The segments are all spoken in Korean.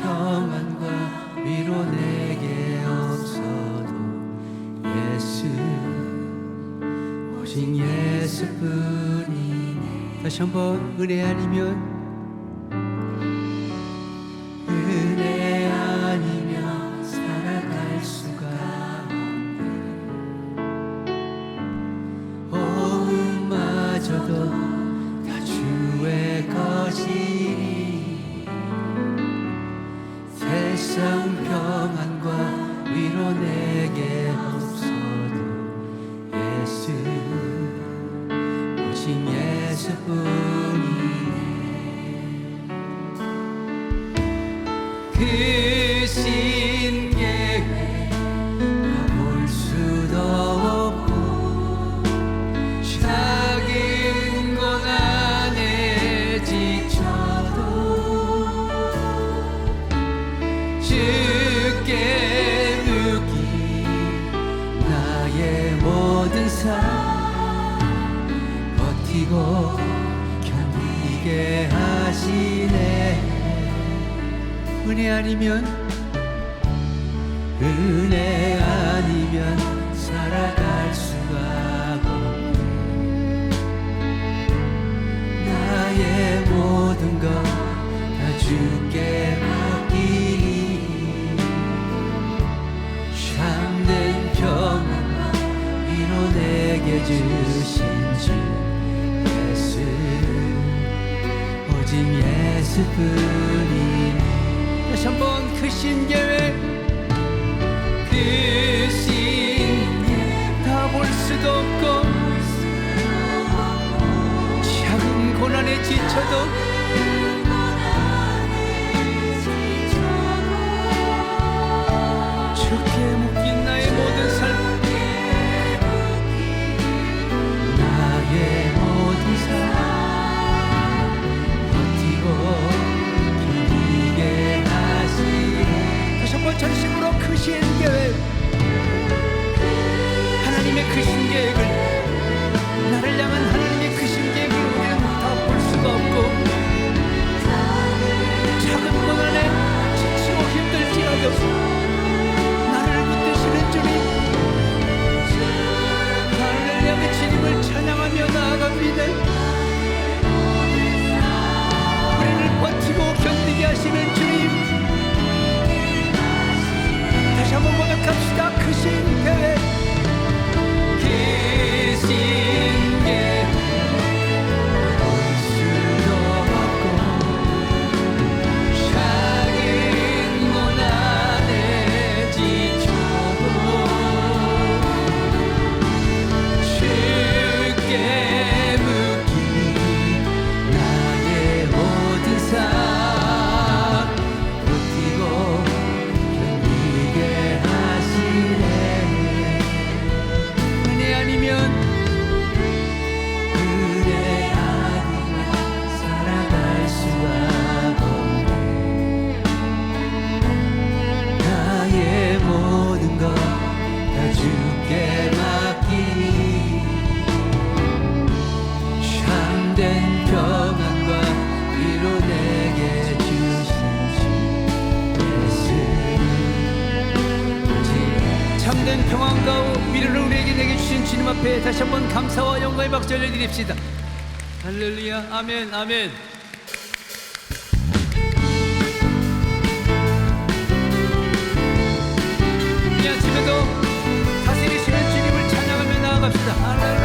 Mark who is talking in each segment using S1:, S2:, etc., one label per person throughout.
S1: 평안과 위로 내게 없어도 예수 오직 예수뿐이네. 다시 한번 은혜 아니면 예수뿐이네. 그 하시네. 은혜 아니면 은혜 아니면 살아갈 수가 없네. 나의 모든 것 다 주께 맡기니 참된 경험만 이로 내게 주신 주. 오직 예수뿐이 다시 한번 그 크신 계획 그 크신 다볼 수도 없고 작은 고난에 지쳐도 예, 다시 한번 감사와 영광의 박수 올려드립시다. 할렐루야, 아멘, 아멘. 이 아침에도 다스리시는 주님을 찬양하며 나아갑시다. 할렐루야.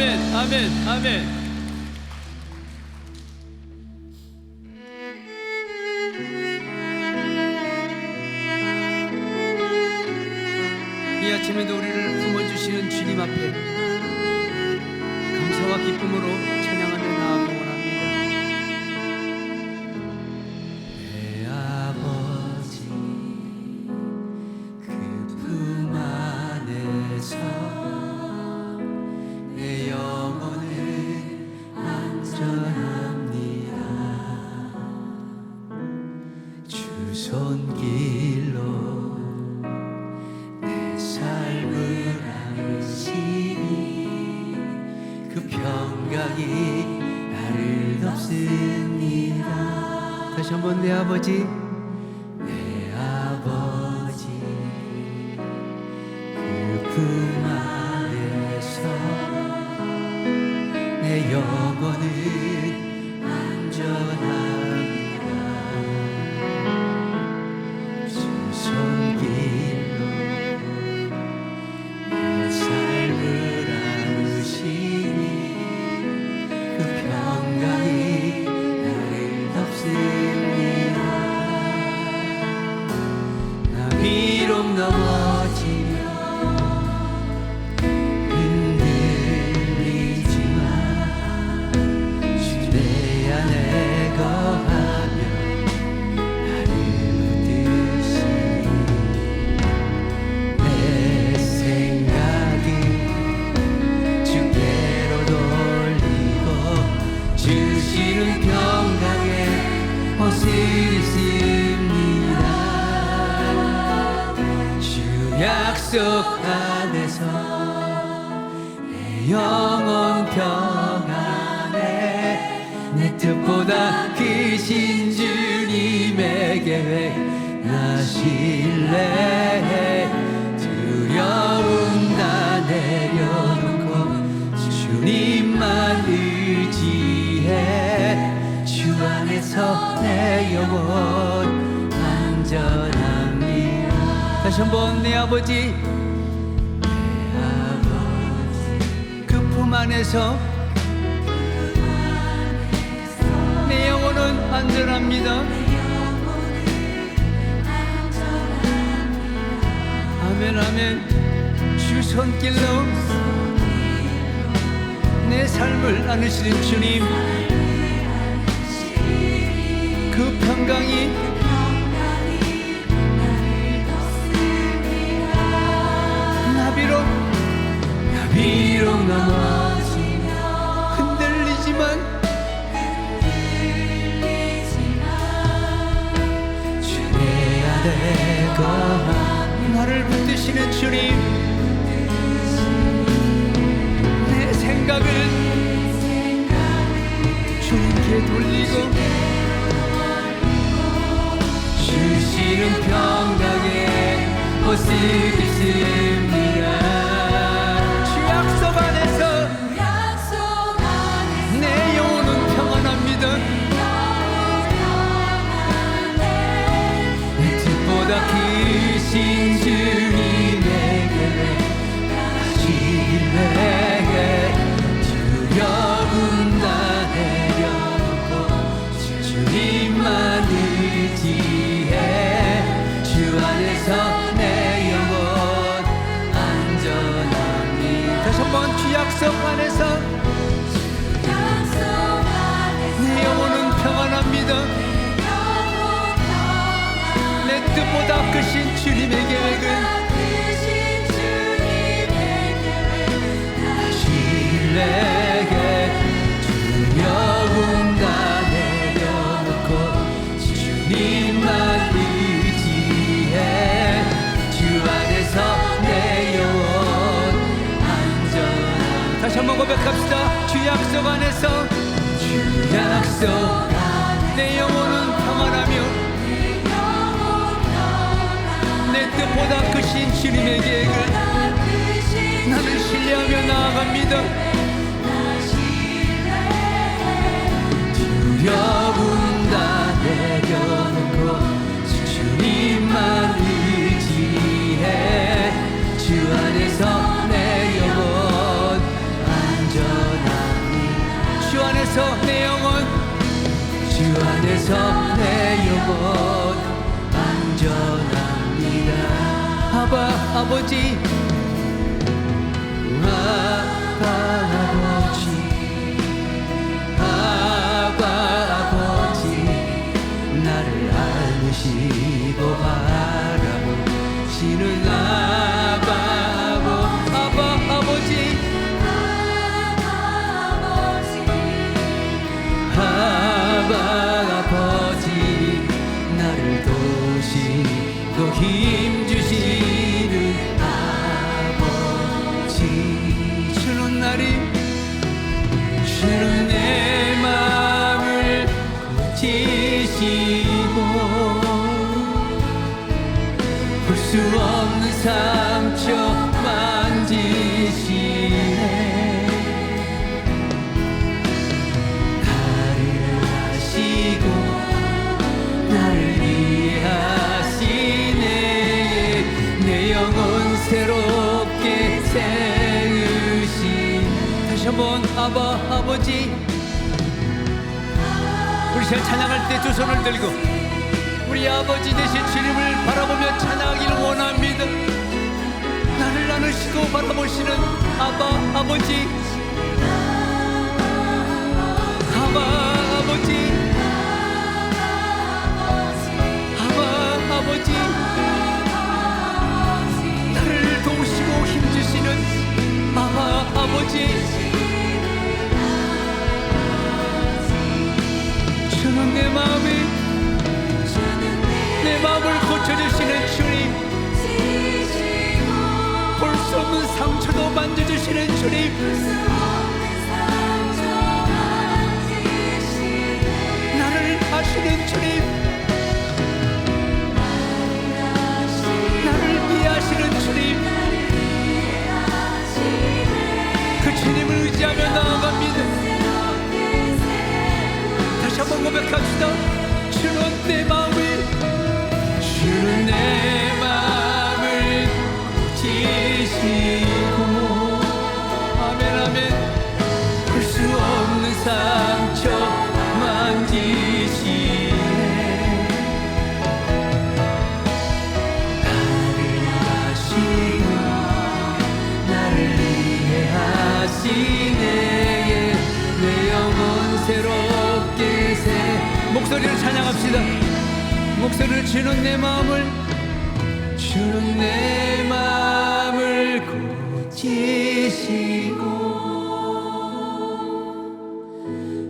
S1: 아멘, 아멘, 아멘. 손길로 내 삶을 안으시니 그 평강이 나를 덮습니다. 다시 한번 내 아버지. 약속 안에서 내 영혼 평안에 내 뜻보다 크신 주님의 계획 나 신뢰해 두려움 다 내려놓고 주님만 의지해 주 안에서 내 영혼 안전해 다시 한번 내 아버지. 그 품 안에서. 내 영혼은 안전합니다. 아멘 아멘. 주 손길로 내 삶을 안으시는 주님. 그 평강이 흘리 지만, 주의 아래 걸어 나를 붙드시는 주님. 내 생각은 주님께 돌리고 주시는 평강에 어슬 있습니다 고백합시다. 주 약속 안에서. 주 약속 내 영혼은 평안하며. 내 뜻보다 크신 주님의 계획을 나는 신뢰하며 나아갑니다 주 안에서 내 영혼 안전합니다. 아바 아버지. 아 아버지. 우리 잘 찬양할 때 두 손을 들고 우리 아버지 되신 주님을 바라보며 찬양하기를 원합니다. 나를 나누시고 바라보시는 아바 아버지. 아바 아버지 목소리를 찬양합시다. 목소리를 주는 내 마음을 주는 내 마음을 고치시고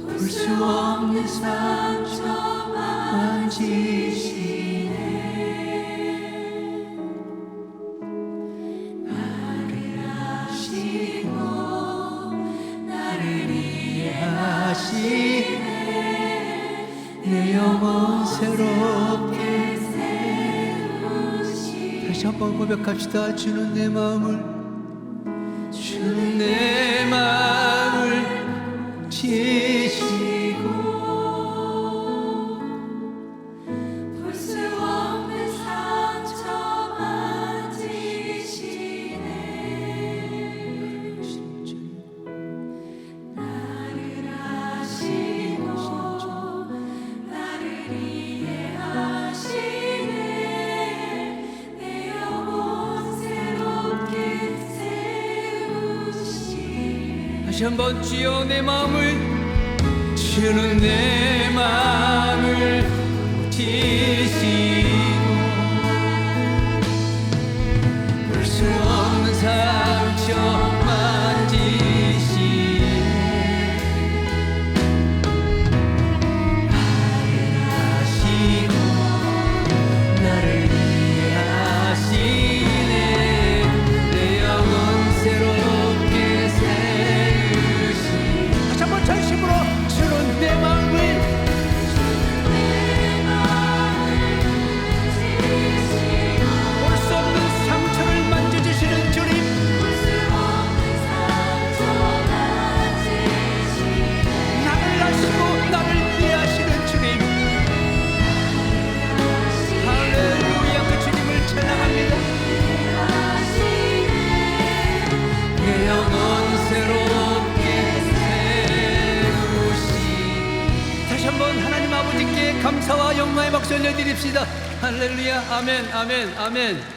S1: 볼 수 없는 상처 만지시네 새롭게 다시 한 번 고백합시다. 주는 내 마음을 주는 내 다시 한번 주여 내 마음을 주는 내 마음을 지시 아멘.